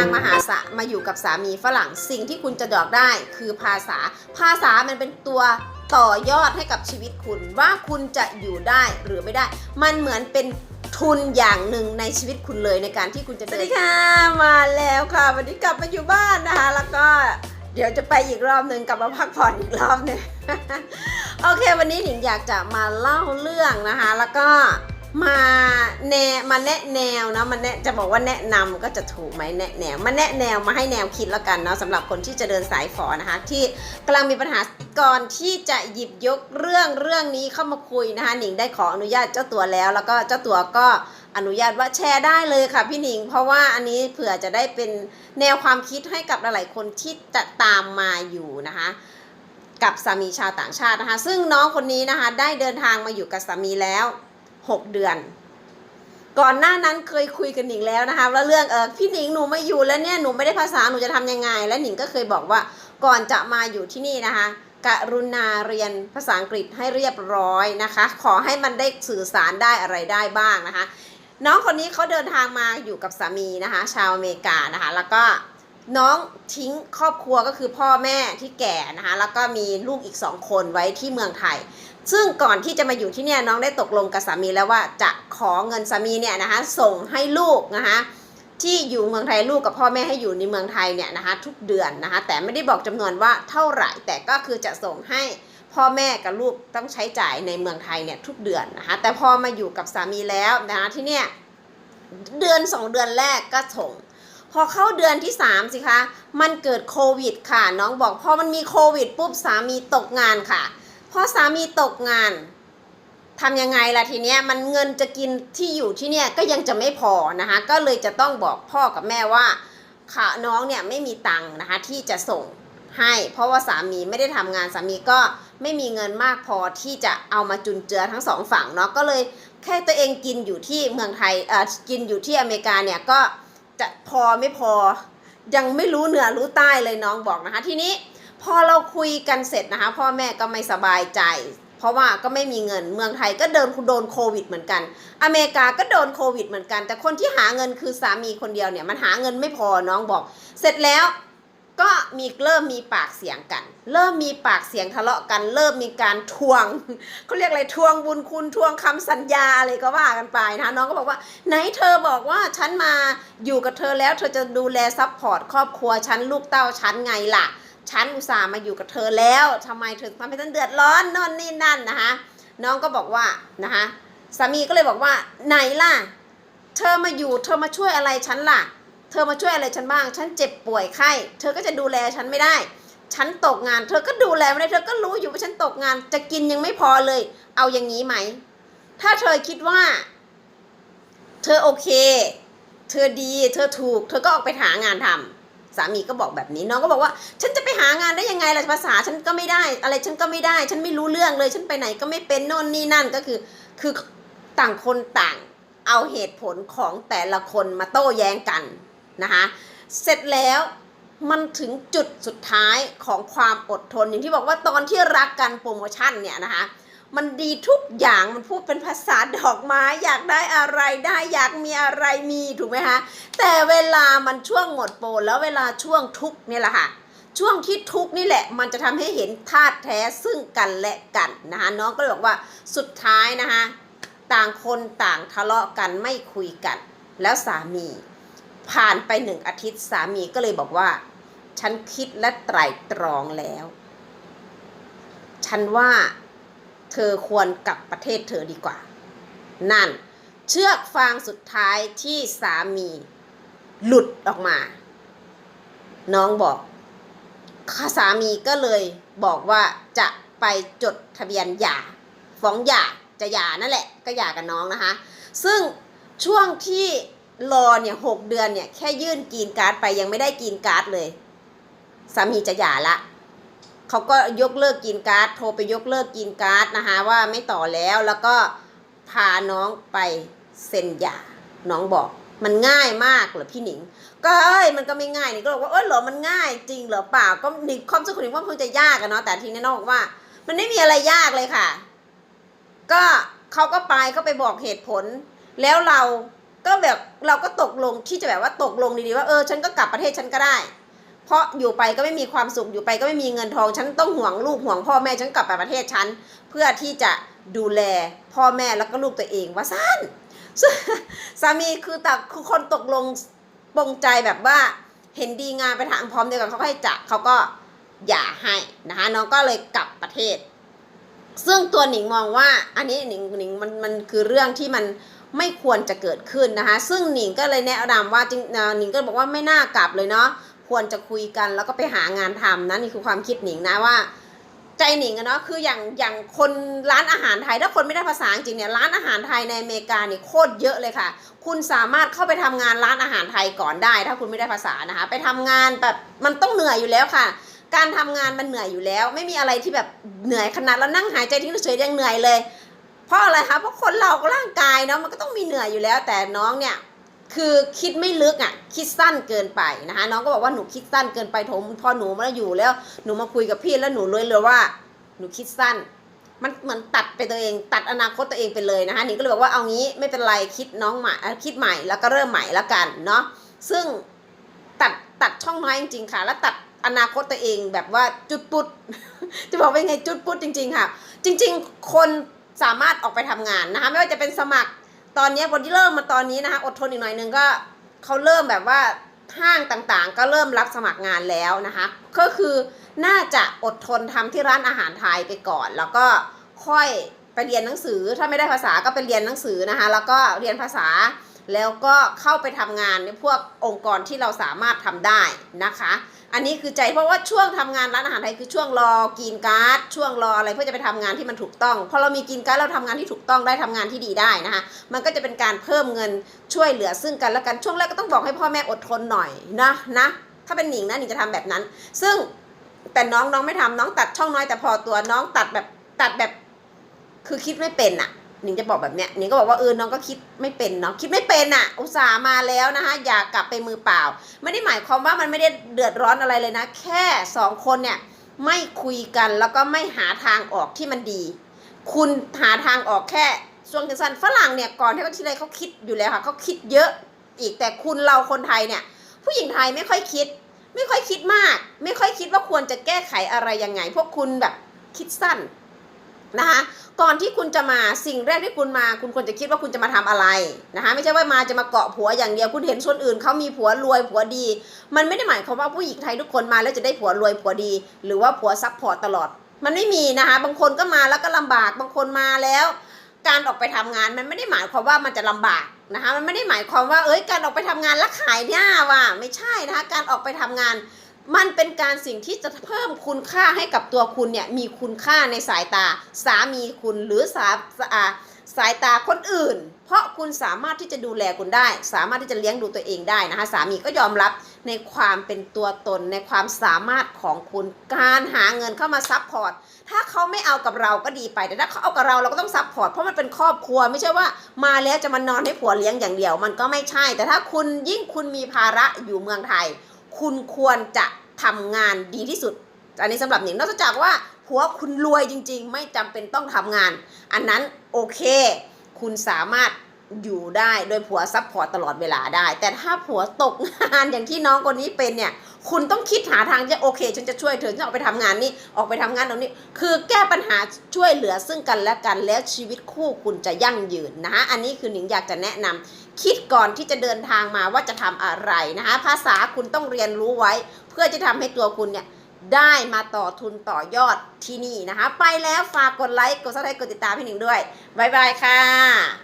างมาหาสะมาอยู่กับสามีฝรั่งสิ่งที่คุณจะดอกได้คือภาษา ภาษามันเป็นตัวต่อยอดให้กับชีวิตคุณว่าคุณจะอยู่ได้หรือไม่ได้ มันเหมือนเป็นทุนอย่างหนึ่งในชีวิตคุณเลยในการที่คุณจะสวัสดีค่ะมาแล้วค่ะ วันนี้กลับมาอยู่บ้านนะคะ แล้วก็เดี๋ยวจะไปอีกรอบหนึ่งกลับมาพักผ่อนอีกรอบหนึงโอเค วันนี้หนิงอยากจะมาเล่าเรื่องนะคะ แล้วก็ มาแนมาแนะแนวนะมันแนะจะบอกว่าแนะนำก็จะถูกไหมแนะแนวมาแนะแนวมาให้แนวคิดแล้วกันเนาะสำหรับคนที่จะเดินสายฝอนะคะ ที่กำลังมีปัญหาก่อนที่จะหยิบยกเรื่องเรื่องนี้เข้ามาคุยนะคะหนิงได้ขออนุญาตเจ้าตัวแล้ว แล้วก็เจ้าตัวก็อนุญาตว่าแชร์ได้เลยค่ะพี่หนิง เพราะว่าอันนี้เผื่อจะได้เป็นแนวความคิดให้กับหลายๆคนที่จะตามมาอยู่นะคะกับสามีชาวต่างชาตินะคะ ซึ่งน้องคนนี้นะคะได้เดินทางมาอยู่กับสามีแล้ว 6 เดือน ก่อนหน้านั้นเคยคุยกันหนิงแล้วนะคะว่าเรื่องเออพี่หนิงหนูไมาอยู่แล้วเนี่ยหนูไม่ได้ภาษาหนูจะทำยังไง และหนิงก็เคยบอกว่าก่อนจะมาอยู่ที่นี่นะคะกรุณาเรียนภาษาอังกฤษให้เรียบร้อยนะคะ ขอให้มันได้สื่อสารได้อะไรได้บ้างนะคะ น้องคนนี้เขาเดินทางมาอยู่กับสามีนะคะ ชาวอเมริกานะคะ แล้วก็น้องทิ้งครอบครัวก็คือพ่อแม่ที่แก่นะคะ แล้วก็มีลูกอีกสองคนไว้ที่เมืองไทย ซึ่งก่อนที่จะมาอยู่ที่เนี่ยน้องได้ตกลงกับสามีแล้วว่าจะขอเงินสามีเนี่ยนะคะส่งให้ลูกนะคะที่อยู่เมืองไทยลูกกับพ่อแม่ให้อยู่ในเมืองไทยเนี่ยนะคะทุกเดือนนะคะแต่ไม่ได้บอกจำนวนว่าเท่าไหร่ แต่ก็คือจะส่งให้พ่อแม่กับลูกต้องใช้จ่ายในเมืองไทยเนี่ยทุกเดือนนะคะแต่พอมาอยู่กับสามีแล้วนะคะที่เนี่ยเดือนสองเดือนแรกก็ส่ง พอเข้าเดือนที่สามสิคะ มันเกิดโควิดค่ะ น้องบอกพอมันมีโควิดปุ๊บสามีตกงานค่ะ พอสามีตกงานทำยังไงล่ะทีเนี้ยมันเงินจะกินที่อยู่ที่เนี่ยก็ยังจะไม่พอนะคะก็เลยจะต้องบอกพ่อกับแม่ว่าค่ะน้องเนี่ยไม่มีตังค์นะคะที่จะส่งให้ เพราะว่าสามีไม่ได้ทำงานสามีก็ไม่มีเงินมากพอที่จะเอามาจุนเจือทั้งสองฝั่งเนาะก็เลยแค่ตัวเองกินอยู่ที่เมืองไทยเอ่อกินอยู่ที่อเมริกาเนี่ยก็จะพอไม่พอยังไม่รู้เหนือรู้ใต้เลยน้องบอกนะคะทีนี้ พอเราคุยกันเสร็จนะคะ พ่อแม่ก็ไม่สบายใจ เพราะว่าก็ไม่มีเงินเมืองไทยก็เดินโดนโควิดเหมือนกัน อเมริกาก็โดนโควิดเหมือนกัน แต่คนที่หาเงินคือสามีคนเดียวเนี่ยมันหาเงินไม่พอน้องบอก เสร็จแล้วก็มีเริ่มมีปากเสียงกัน เริ่มมีปากเสียงทะเลาะกัน เริ่มมีการทวงเขาเรียกอะไรทวงบุญคุณทวงคำสัญญาอะไรก็ว่ากันไปนะคะน้องก็บอกว่า ไหนเธอบอกว่าฉันมาอยู่กับเธอแล้วเธอจะดูแลซัพพอร์ตครอบครัวฉันลูกเต้าฉันไงล่ะ ฉันอุตส่าห์มาอยู่กับเธอแล้วทำไมเธอทำให้ฉันเดือดร้อนนอนนี่นั่นนะคะน้องก็บอกว่านะคะสามีก็เลยบอกว่าไหนล่ะ เธอมาอยู่เธอมาช่วยอะไรฉันล่ะ เธอมาช่วยอะไรฉันบ้าง ฉันเจ็บป่วยไข้ เธอก็จะดูแลฉันไม่ได้ ฉันตกงาน เธอก็ดูแลไม่ได้ เธอก็รู้อยู่ว่าฉันตกงาน จะกินยังไม่พอเลย เอาอย่างนี้ไหม ถ้าเธอคิดว่า เธอโอเค เธอดี เธอถูก เธอก็ออกไปหางานทำ สามีก็บอกแบบนี้น้องก็บอกว่า ฉันจะไปหางานได้ยังไงล่ะภาษาฉันก็ไม่ได้ อะไรฉันก็ไม่ได้ ฉันไม่รู้เรื่องเลย ฉันไปไหนก็ไม่เป็นโน่นนี่นั่นก็คือ คือต่างคนต่างเอาเหตุผลของแต่ละคนมาโต้แย้งกันนะคะเสร็จแล้วมันถึงจุดสุดท้ายของความอดทนอย่างที่บอกว่าตอนที่รักกันโปรโมชั่นเนี่ยนะคะ มันดีทุกอย่างมันพูดเป็นภาษาดอกไม้ อยากได้อะไรได้อยากมีอะไรมีถูกไหมคะแต่เวลามันช่วงหมดโปรแล้วเวลาช่วงทุกเนี่ยแหละค่ะช่วงที่ทุกนี่แหละ มันจะทำให้เห็นธาตุแท้ซึ่งกันและกันนะคะน้องก็เลยบอกว่าสุดท้ายนะคะต่างคนต่างทะเลาะกันไม่คุยกัน แล้วสามี ผ่านไปหนึ่งอาทิตย์สามีก็เลยบอกว่า ฉันคิดและไตร่ตรองแล้ว ฉันว่า เธอควรกลับประเทศเธอดีกว่า นั่น เชือกฟางสุดท้ายที่สามี หลุดออกมา น้องบอกสามีก็เลยบอกว่าจะไปจดทะเบียนหย่าฟ้องหย่าจะหย่านั่นแหละ ก็หย่ากับน้องนะคะ ซึ่งช่วงที่รอเนี่ยหกเดือนเนี่ยแค่ยื่นกรีนการ์ดไปยังไม่ได้กรีนการ์ดเลย สามีจะหย่าละ เขาก็ยกเลิกกรีนการ์ดโทรไปยกเลิกกรีนการ์ดนะคะว่าไม่ต่อแล้วแล้วก็พาน้องไปเซ็นหย่าน้องบอกมันง่ายมากเหรอพี่หนิง ก็เอ้ยมันก็ไม่ง่ายนี่ก็บอกว่าเออเหรอมันง่ายจริงเหรอเปล่าก็นี่ความสุขของหนิงว่าคงจะยากอะเนาะแต่ทีนี้น้องบอกว่า มันไม่มีอะไรยากเลยค่ะ ก็เขาก็ไปเขาไปบอกเหตุผล แล้วเราก็แบบเราก็ตกลงที่จะแบบว่าตกลงดีๆว่าเออฉันก็กลับประเทศฉันก็ได้ เพราะอยู่ไปก็ไม่มีความสุขอยู่ไปก็ไม่มีเงินทอง ฉันต้องห่วงลูกห่วงพ่อแม่ฉันกลับไปประเทศฉัน เพื่อที่จะดูแลพ่อแม่แล้วก็ลูกตัวเองว่าสั้นสามีคือแต่คือคนตกลงปรงใจแบบว่าเห็นดีงามไปทางพร้อมเดียวกันเขาก็ให้จะเขาก็อย่าให้นะคะน้องก็เลยกลับประเทศ ซึ่งตัวหนิงมองว่าอันนี้หนิงหนิงมันมันคือเรื่องที่มันไม่ควรจะเกิดขึ้นนะคะ ซึ่งหนิงก็เลยแนะนำว่าจริงหนิงก็บอกว่าไม่น่ากลับเลยเนาะ ควรจะคุยกันแล้วก็ไปหางานทำนะนี่คือความคิดหนิงนะว่า ใจหนิงอะเนาะคืออย่างอย่างคนร้านอาหารไทยถ้าคนไม่ได้ภาษาจริงเนี่ยร้านอาหารไทยในอเมริกาเนี่ยโคตรเยอะเลยค่ะ คุณสามารถเข้าไปทำงานร้านอาหารไทยก่อนได้ ถ้าคุณไม่ได้ภาษานะคะไปทำงานแบบมันต้องเหนื่อยอยู่แล้วค่ะการทำงานมันเหนื่อยอยู่แล้ว ไม่มีอะไรที่แบบเหนื่อยขนาดเรานั่งหายใจทิ้งเฉยยังเหนื่อยเลย เพราะอะไรคะเพราะคนเราร่างกายเนาะมันก็ต้องมีเหนื่อยอยู่แล้ว แต่น้องเนี่ย คือคิดไม่ลึกอะคิดสั้นเกินไปนะคะน้องก็บอกว่าหนูคิดสั้นเกินไปโถมพอหนูมาอยู่แล้วหนูมาคุยกับพี่แล้วหนูเลยเลยว่า หนูคิดสั้น มันเหมือนตัดไปตัวเอง ตัดอนาคตตัวเองไปเลยนะคะหนิงก็เลยบอกว่าเอางี้ไม่เป็นไรคิดน้องใหม่คิดใหม่แล้วก็เริ่มใหม่แล้วกันเนาะซึ่งตัดตัดช่องน้อยจริงๆค่ะ แล้วตัดอนาคตตัวเองแบบว่าจุดปุด จะบอกว่ายังไงจุดปุดจริง ๆ ค่ะ จริง ๆ คนสามารถออกไปทำงานนะคะไม่ว่าจะเป็นสมัคร ตอนนี้คนที่เริ่มมาตอนนี้นะคะอดทนอีกหน่อยนึงก็เขาเริ่มแบบว่าห้างต่างๆ ก็เริ่มรับสมัครงานแล้วนะคะ ก็คือน่าจะอดทนทำที่ร้านอาหารไทยไปก่อน แล้วก็ค่อยไปเรียนหนังสือถ้าไม่ได้ภาษาก็ไปเรียนหนังสือนะคะ แล้วก็เรียนภาษา แล้วก็เข้าไปทำงานในพวกองค์กรที่เราสามารถทำได้นะคะ อันนี้คือใจเพราะว่าช่วงทำงานร้านอาหารไทยคือช่วงรอกินการ์ดช่วงรออะไรเพื่อจะไปทำงานที่มันถูกต้องพอเรามีกินการ์ดเราทำงานที่ถูกต้องได้ทำงานที่ดีได้นะคะ มันก็จะเป็นการเพิ่มเงินช่วยเหลือซึ่งกันและกันช่วงแรกก็ต้องบอกให้พ่อแม่อดทนหน่อยนะนะถ้าเป็นหนิงนะหนิงจะทำแบบนั้น ซึ่งแต่น้องน้องไม่ทำน้องตัดช่องน้อยแต่พอตัวน้องตัดแบบตัดแบบคือคิดไม่เป็นอะ หนิงจะบอกแบบเนี้ยหนิงก็บอกว่าเออน้องก็คิดไม่เป็นเนาะคิดไม่เป็นอะอุตส่าห์มาแล้วนะคะอย่ากลับไปมือเปล่า ไม่ได้หมายความว่ามันไม่ได้เดือดร้อนอะไรเลยนะ แค่สองคนเนี่ยไม่คุยกันแล้วก็ไม่หาทางออกที่มันดี คุณหาทางออกแค่ช่วงสั้นฝรั่งเนี่ยก่อนที่เขาทีไรเขาคิดอยู่แล้วค่ะเขาคิดเยอะอีกแต่คุณเราคนไทยเนี่ย ผู้หญิงไทยไม่ค่อยคิด ไม่ค่อยคิดมาก ไม่ค่อยคิดว่าควรจะแก้ไขอะไรยังไง พวกคุณแบบคิดสั้น นะคะก่อนที่คุณจะมาสิ่งแรกที่คุณมา คุณควรจะคิดว่าคุณจะมาทำอะไรนะคะไม่ใช่ว่ามาจะมาเกาะผัวอย่างเดียวคุณเห็นคนอื่นเขามีผัวรวยผัวดี มันไม่ได้หมายความว่าผู้หญิงไทยทุกคนมาแล้วจะได้ผัวรวยผัวดี หรือว่าผัวซัพพอร์ตตลอด มันไม่มีนะคะบางคนก็มาแล้วก็ลำบากบางคนมาแล้ว การออกไปทำงานมันไม่ได้หมายความว่ามันจะลำบากนะคะมันไม่ได้หมายความว่าเอ้ยการออกไปทำงานแล้วขายหน้าว่ะไม่ใช่นะคะการออกไปทำงาน มันเป็นการสิ่งที่จะเพิ่มคุณค่าให้กับตัวคุณเนี่ยมีคุณค่าในสายตาสามีคุณหรือสาอาสายตาคนอื่น เพราะคุณสามารถที่จะดูแลคุณได้ สามารถที่จะเลี้ยงดูตัวเองได้นะคะ สามีก็ยอมรับในความเป็นตัวตนในความสามารถของคุณการหาเงินเข้ามาซับพอร์ตถ้าเขาไม่เอากับเราก็ดีไปแต่ถ้าเขาเอากับเราเราก็ต้องซับพอร์ตเพราะมันเป็นครอบครัวไม่ใช่ว่ามาแล้วจะมานอนให้ผัวเลี้ยงอย่างเดียว มันก็ไม่ใช่ แต่ถ้าคุณยิ่งคุณมีภาระอยู่เมืองไทย คุณควรจะทำงานดีที่สุด อันนี้สำหรับหนิงนอกจากว่าผัวคุณรวยจริง ๆ ไม่จำเป็นต้องทำงาน อันนั้นโอเค คุณสามารถอยู่ได้โดยผัวซัพพอร์ตตลอดเวลาได้ แต่ถ้าผัวตกงานอย่างที่น้องคนนี้เป็นเนี่ย คุณต้องคิดหาทางจะโอเค ฉันจะช่วยเธอฉันออกไปทำงานนี่ออกไปทำงานตรงนี้ คือแก้ปัญหาช่วยเหลือซึ่งกันและกันแล้วชีวิตคู่คุณจะยั่งยืนนะคะอันนี้คือหนิงอยากจะแนะนำคิดก่อนที่จะเดินทางมาว่าจะทำอะไรนะคะภาษาคุณต้องเรียนรู้ไว้ เพื่อจะทำให้ตัวคุณเนี่ยได้มาต่อทุนต่อยอดที่นี่นะคะ ไปแล้วฝากกดไลค์กดซับสไครต์กดติดตามพี่หนิงด้วยบ๊ายบายค่ะ